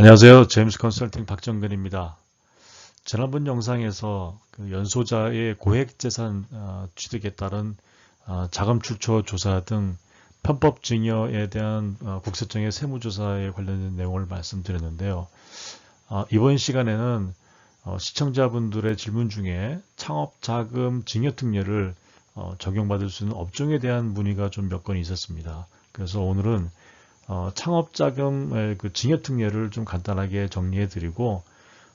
안녕하세요. 제임스 컨설팅 박정근입니다. 지난번 영상에서 그 연소자의 고액재산 어, 취득에 따른 어, 자금 출처 조사 등 편법 증여에 대한 어, 국세청의 세무조사에 관련된 내용을 말씀드렸는데요. 이번 시간에는 시청자분들의 질문 중에 창업자금 증여특례를 적용받을 수 있는 업종에 대한 문의가 좀 몇 건 있었습니다. 그래서 오늘은 어, 창업자금 그 증여특례를 좀 간단하게 정리해드리고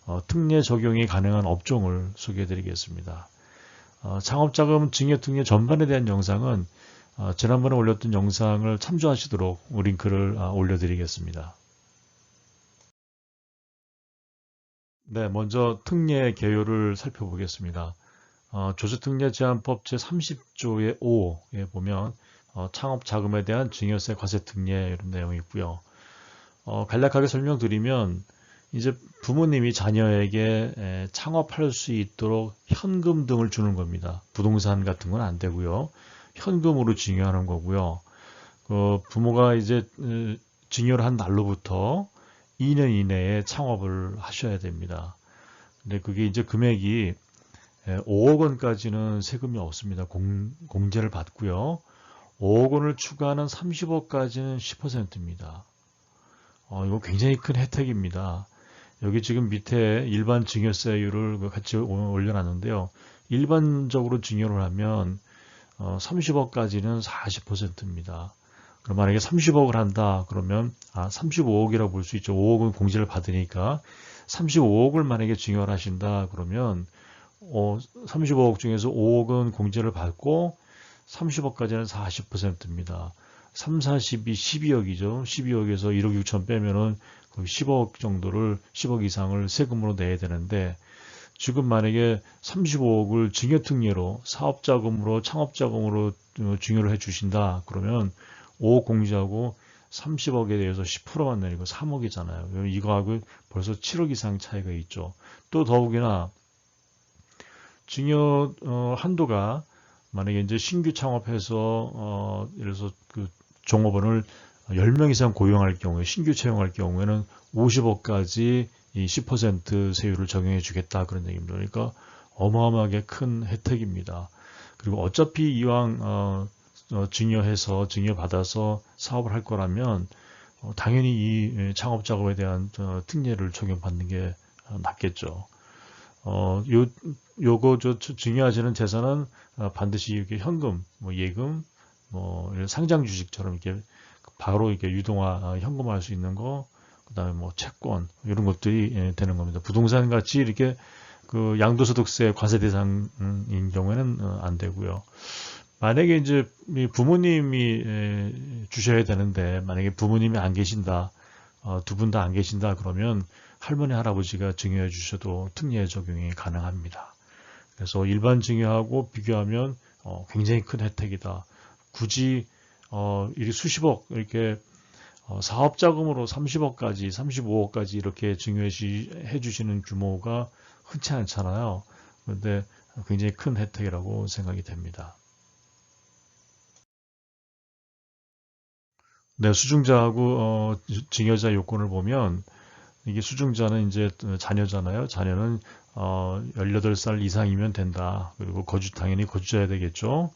어, 특례 적용이 가능한 업종을 소개해드리겠습니다. 어, 창업자금 증여특례 전반에 대한 영상은 어, 지난번에 올렸던 영상을 참조하시도록 링크를 아, 올려드리겠습니다. 네, 먼저 특례 개요를 살펴보겠습니다. 어, 조세특례 제한법 제30조의 5에 보면 어, 창업 자금에 대한 증여세 과세 특례 이런 내용이 있고요. 어, 간략하게 설명드리면 이제 부모님이 자녀에게 에, 창업할 수 있도록 현금 등을 주는 겁니다. 부동산 같은 건 안 되고요. 현금으로 증여하는 거고요. 그 부모가 이제 에, 증여를 한 날로부터 2년 이내에 창업을 하셔야 됩니다. 근데 그게 이제 금액이 5억 원까지는 세금이 없습니다. 공, 공제를 받고요. 5억 원을 추가하는 30억까지는 10%입니다. 어, 이거 굉장히 큰 혜택입니다. 여기 지금 밑에 일반 증여세율을 그 같이 올려놨는데요. 일반적으로 증여를 하면 어, 30억까지는 40%입니다. 그럼 만약에 30억을 한다 그러면 아 35억이라고 볼 수 있죠. 5억은 공제를 받으니까 35억을 만약에 증여를 하신다 그러면 어, 35억 중에서 5억은 공제를 받고 30억까지는 40%입니다. 3, 40이 12억이죠. 12억에서 1억 6천 빼면은 거의 10억 정도를 10억 이상을 세금으로 내야 되는데 지금 만약에 35억을 증여특례로 사업자금으로 창업자금으로 증여를 해 주신다 그러면 5억 공제하고 30억에 대해서 10%만 내리고 3억이잖아요. 이거하고 벌써 7억 이상 차이가 있죠. 또 더욱이나 증여 어, 한도가 만약에 이제 신규 창업해서 어 예를 들어서 그 종업원을 10명 이상 고용할 경우에 신규 채용할 경우에는 50억까지 이 10% 세율을 적용해 주겠다 그런 얘기입니다. 그러니까 어마어마하게 큰 혜택입니다. 그리고 어차피 이왕 어, 어, 증여해서 증여받아서 사업을 할 거라면 어, 당연히 이 창업 작업에 대한 어, 특례를 적용받는 게 낫겠죠. 어, 요, 요거 저 증여하시는 재산은 어, 반드시 이렇게 현금, 뭐 예금, 뭐 상장 주식처럼 이렇게 바로 이렇게 유동화, 어, 현금화할 수 있는 거, 그다음에 뭐 채권 이런 것들이 예, 되는 겁니다. 부동산 같이 이렇게 그 양도소득세 과세 대상인 경우에는 어, 안 되고요. 만약에 이제 부모님이 예, 주셔야 되는데 만약에 부모님이 안 계신다, 두 분 다 안 계신다 그러면 할머니 할아버지가 증여해 주셔도 특례 적용이 가능합니다. 그래서 일반 증여하고 비교하면 어, 굉장히 큰 혜택이다. 굳이 어, 이 수십억 이렇게 어, 사업자금으로 30억까지 35억까지 이렇게 증여해 주시는 규모가 흔치 않잖아요. 그런데 굉장히 큰 혜택이라고 생각이 됩니다. 네, 수중자하고 어, 증여자 요건을 보면 이게 수중자는 이제 자녀잖아요. 자녀는 어, 18살 이상이면 된다. 그리고 거주 당연히 거주자야 되겠죠.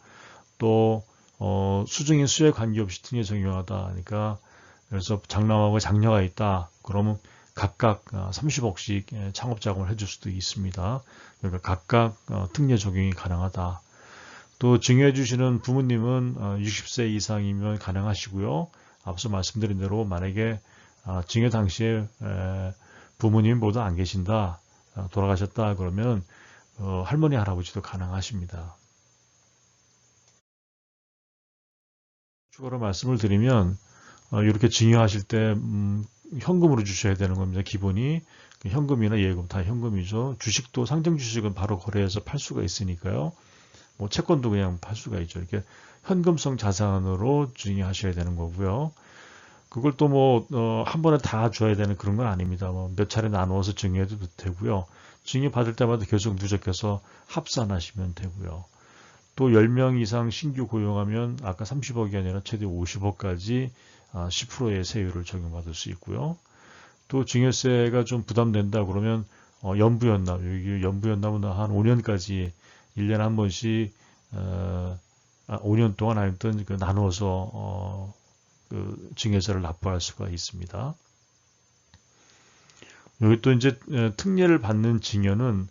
또 어, 수중인 수에 관계없이 등에 적용하다. 그러니까 그래서 장남하고 장녀가 있다. 그러면 각각 30억씩 어, 창업 자금을 해줄 수도 있습니다. 그러니까 각각 어, 특례 적용이 가능하다. 또 증여해 주시는 부모님은 60세 어, 이상이면 가능하시고요. 앞서 말씀드린 대로 만약에 아, 증여 당시에 부모님 모두 안 계신다, 아, 돌아가셨다 그러면 어, 할머니 할아버지도 가능하십니다. 추가로 말씀을 드리면 어, 이렇게 증여하실 때 음, 현금으로 주셔야 되는 겁니다. 기본이 그 현금이나 예금 다 현금이죠. 주식도 상장 주식은 바로 거래해서 팔 수가 있으니까요. 뭐 채권도 그냥 팔 수가 있죠. 이렇게 현금성 자산으로 증여하셔야 되는 거고요. 그걸 또 뭐, 어, 한 번에 다 줘야 되는 그런 건 아닙니다. 뭐 몇 차례 나누어서 증여해도 되고요. 증여 받을 때마다 계속 누적해서 합산하시면 되고요. 또 10명 이상 신규 고용하면 아까 30억이 아니라 최대 50억까지 10%의 아, 세율을 적용받을 수 있고요. 또 증여세가 좀 부담된다 그러면 어, 연부연납 여기 연부연납은 한 5년까지 1년에 한 번씩 어, 아, 5년 동안 아니든 그 나눠서 어, 그 증여세를 납부할 수가 있습니다. 여기 또 이제 어, 특례를 받는 증여는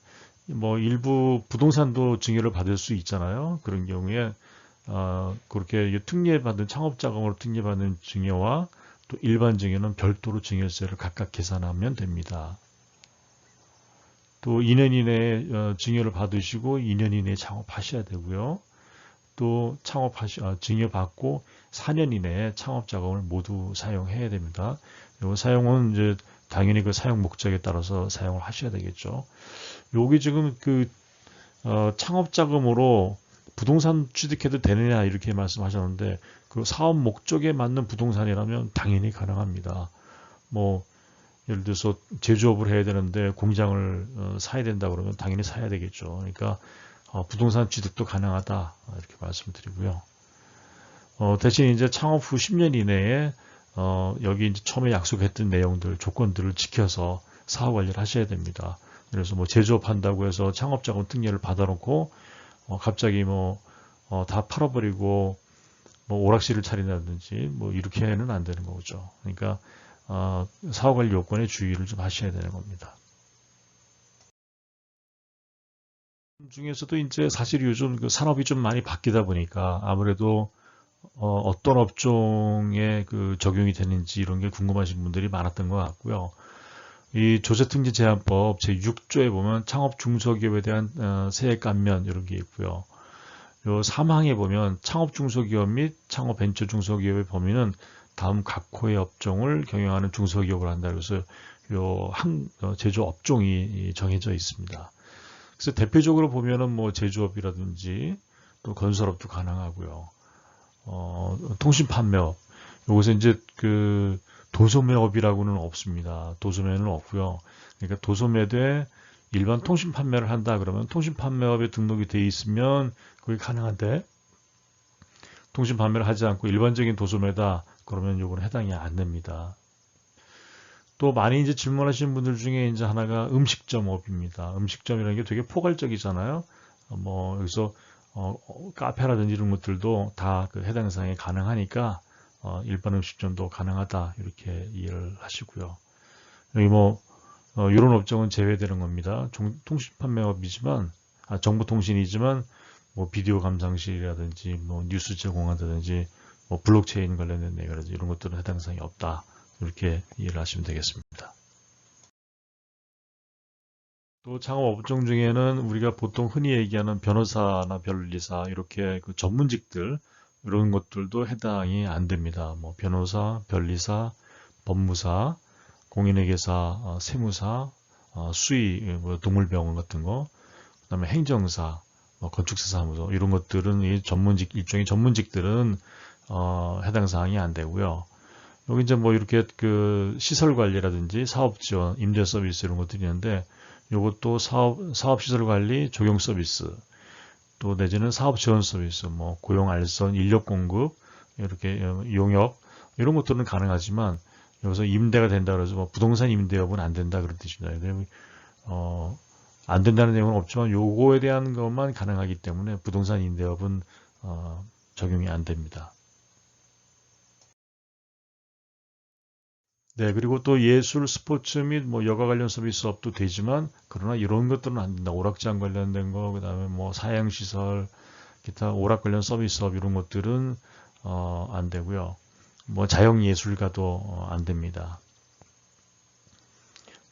뭐 일부 부동산도 증여를 받을 수 있잖아요. 그런 경우에 어, 그렇게 특례 받은 창업자금으로 특례 받는 증여와 또 일반 증여는 별도로 증여세를 각각 계산하면 됩니다. 또 2년 이내에 어, 증여를 받으시고 2년 이내에 창업하셔야 되고요. 또 창업하시 아, 증여받고 4년 이내에 창업 자금을 모두 사용해야 됩니다. 이 사용은 이제 당연히 그 사용 목적에 따라서 사용을 하셔야 되겠죠. 여기 지금 그 어, 창업 자금으로 부동산 취득해도 되느냐 이렇게 말씀하셨는데 그 사업 목적에 맞는 부동산이라면 당연히 가능합니다. 뭐 예를 들어서 제조업을 해야 되는데 공장을 어, 사야 된다 그러면 당연히 사야 되겠죠. 그러니까 어, 부동산 취득도 가능하다 이렇게 말씀드리고요. 어, 대신 이제 창업 후 10년 이내에 어, 여기 이제 처음에 약속했던 내용들 조건들을 지켜서 사업 관리를 하셔야 됩니다. 그래서 뭐 제조업 한다고 해서 창업자금 특례를 받아놓고 어, 갑자기 뭐다 어, 팔아버리고 뭐 오락실을 차린다든지 뭐 이렇게는 안 되는 거죠. 그러니까 어, 사업관리 요건에 주의를 좀 하셔야 되는 겁니다. 중에서도 이제 사실 요즘 그 산업이 좀 많이 바뀌다 보니까 아무래도 어, 떤 업종에 그 적용이 되는지 이런 게 궁금하신 분들이 많았던 것 같고요. 이 조세특례 제한법 제6조에 보면 창업 중소기업에 대한 어, 세액 감면 이런 게 있고요. 요 3항에 보면 창업 중소기업 및 창업 벤처 중소기업의 범위는 다음 각호의 업종을 경영하는 중소기업을 한다. 그래서 요 항, 어, 제조 업종이 정해져 있습니다. 그래서 대표적으로 보면은 뭐 제조업이라든지 또 건설업도 가능하고요. 어, 통신 판매업. 요것에 이제 그 도소매업이라고는 없습니다. 도소매는 없고요. 그러니까 도소매대 일반 통신 판매를 한다 그러면 통신 판매업에 등록이 돼 있으면 그게 가능한데 통신 판매를 하지 않고 일반적인 도소매다 그러면 요거는 해당이 안 됩니다. 또 많이 이제 질문하시는 분들 중에 이제 하나가 음식점 업입니다. 음식점이라는 게 되게 포괄적이잖아요. 어, 뭐 여기서 어, 카페라든지 이런 것들도 다 그 해당 사항에 가능하니까 어, 일반 음식점도 가능하다 이렇게 이해를 하시고요. 여기 뭐 어, 이런 업종은 제외되는 겁니다. 종, 통신 판매업이지만 아, 정보통신이지만 뭐 비디오 감상실이라든지 뭐 뉴스 제공한다든지 뭐 블록체인 관련된 내용이라든지 이런 것들은 해당 사항이 없다. 이렇게 이해를 하시면 되겠습니다. 또 창업 업종 중에는 우리가 보통 흔히 얘기하는 변호사나 변리사 이렇게 그 전문직들 이런 것들도 해당이 안 됩니다. 뭐 변호사, 변리사, 법무사, 공인회계사, 어, 세무사, 어, 수의, 뭐 동물병원 같은 거, 그다음에 행정사, 뭐 건축사 사무소 이런 것들은 이 전문직 일종의 전문직들은 어, 해당 사항이 안 되고요. 여기 이제 뭐 이렇게 그 시설 관리라든지 사업 지원, 임대 서비스 이런 것들이 있는데 이것도 사업 사업 시설 관리, 적용 서비스 또 내지는 사업 지원 서비스, 뭐 고용 알선, 인력 공급 이렇게 용역 이런 것들은 가능하지만 여기서 임대가 된다 그래서 뭐 부동산 임대업은 안 된다 그런 뜻입니다. 어, 안 된다는 내용은 없지만 요거에 대한 것만 가능하기 때문에 부동산 임대업은 어, 적용이 안 됩니다. 네, 그리고 또 예술, 스포츠 및 뭐 여가 관련 서비스 업도 되지만 그러나 이런 것들은 안 된다. 오락장 관련된 거, 그다음에 뭐 사양 시설, 기타 오락 관련 서비스업 이런 것들은 어, 안 되고요. 뭐 자영 예술가도 어, 안 됩니다.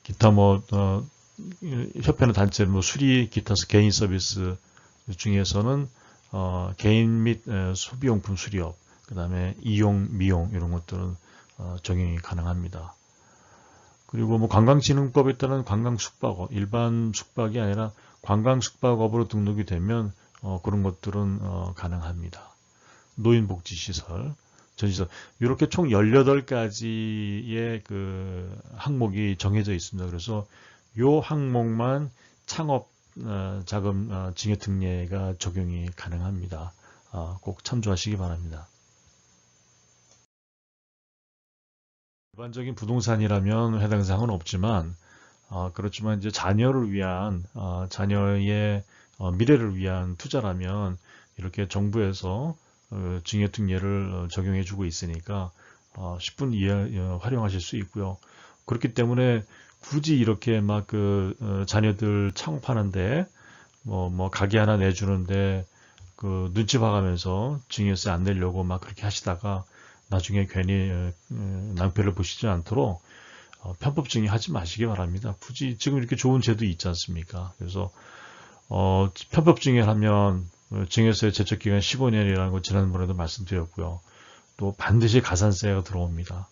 기타 뭐 어, 협회나 단체 뭐 수리 기타 개인 서비스 중에서는 어, 개인 및 소비용품 수리업, 그다음에 이용, 미용 이런 것들은 어, 적용이 가능합니다. 그리고 뭐 관광진흥법에 따른 관광숙박업, 일반 숙박이 아니라 관광숙박업으로 등록이 되면 어, 그런 것들은 어, 가능합니다. 노인복지시설, 전시설 이렇게 총 18가지의 그 항목이 정해져 있습니다. 그래서 이 항목만 창업 어, 자금 어, 증여 특례가 적용이 가능합니다. 어, 꼭 참조하시기 바랍니다. 일반적인 부동산이라면 해당 사항은 없지만 어, 그렇지만 이제 자녀를 위한 어, 자녀의 어, 미래를 위한 투자라면 이렇게 정부에서 어, 증여특례를 어, 적용해 주고 있으니까 어, 10분 이해 어, 활용하실 수 있고요. 그렇기 때문에 굳이 이렇게 막 그 어, 자녀들 창업하는데 뭐, 뭐 가게 하나 내주는데 그 눈치 봐가면서 증여세 안 내려고 막 그렇게 하시다가 나중에 괜히 어, 어, 낭패를 보시지 않도록 어, 편법 증여하지 마시기 바랍니다. 굳이 지금 이렇게 좋은 제도 있지 않습니까? 그래서 어, 편법 증여하면 어, 증여세 제척 기간 15년이라는 거 지난번에도 말씀드렸고요. 또 반드시 가산세가 들어옵니다.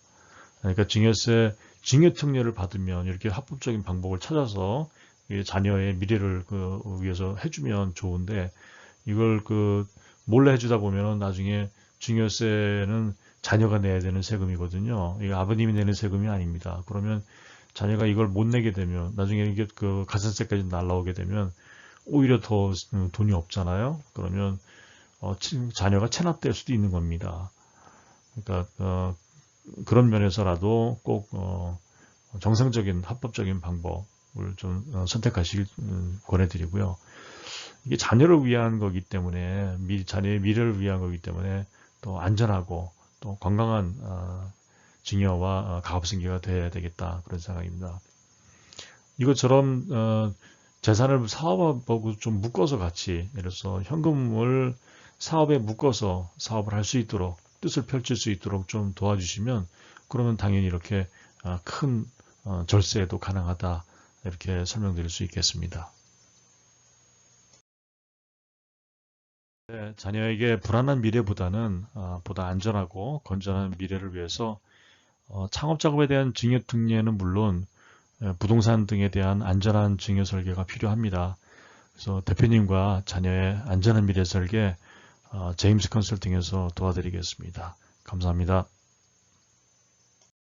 그러니까 증여세 증여 특례를 받으면 이렇게 합법적인 방법을 찾아서 자녀의 미래를 그 위해서 해주면 좋은데 이걸 그 몰래 해주다 보면 나중에 증여세는 자녀가 내야 되는 세금이거든요. 이게 아버님이 내는 세금이 아닙니다. 그러면 자녀가 이걸 못 내게 되면 나중에 이게 그 가산세까지 날라오게 되면 오히려 더 돈이 없잖아요. 그러면 어, 자녀가 체납될 수도 있는 겁니다. 그러니까 어, 그런 면에서라도 꼭 어, 정상적인 합법적인 방법을 좀 어, 선택하시길 음, 권해드리고요. 이게 자녀를 위한 거기 때문에 미, 자녀의 미래를 위한 거기 때문에 또 안전하고 또 건강한 어, 증여와 어, 가업승계가 돼야 되겠다 그런 생각입니다. 이것처럼 어, 재산을 사업하고 좀 묶어서 같이 예를 들어서 현금을 사업에 묶어서 사업을 할 수 있도록 뜻을 펼칠 수 있도록 좀 도와주시면 그러면 당연히 이렇게 어, 큰 어, 절세도 가능하다 이렇게 설명드릴 수 있겠습니다. 네, 자녀에게 불안한 미래보다는 어, 보다 안전하고 건전한 미래를 위해서 창업 작업에 대한 증여 특례는 물론 부동산 등에 대한 안전한 증여 설계가 필요합니다. 그래서 대표님과 자녀의 안전한 미래 설계 제임스 컨설팅에서 도와드리겠습니다. 감사합니다.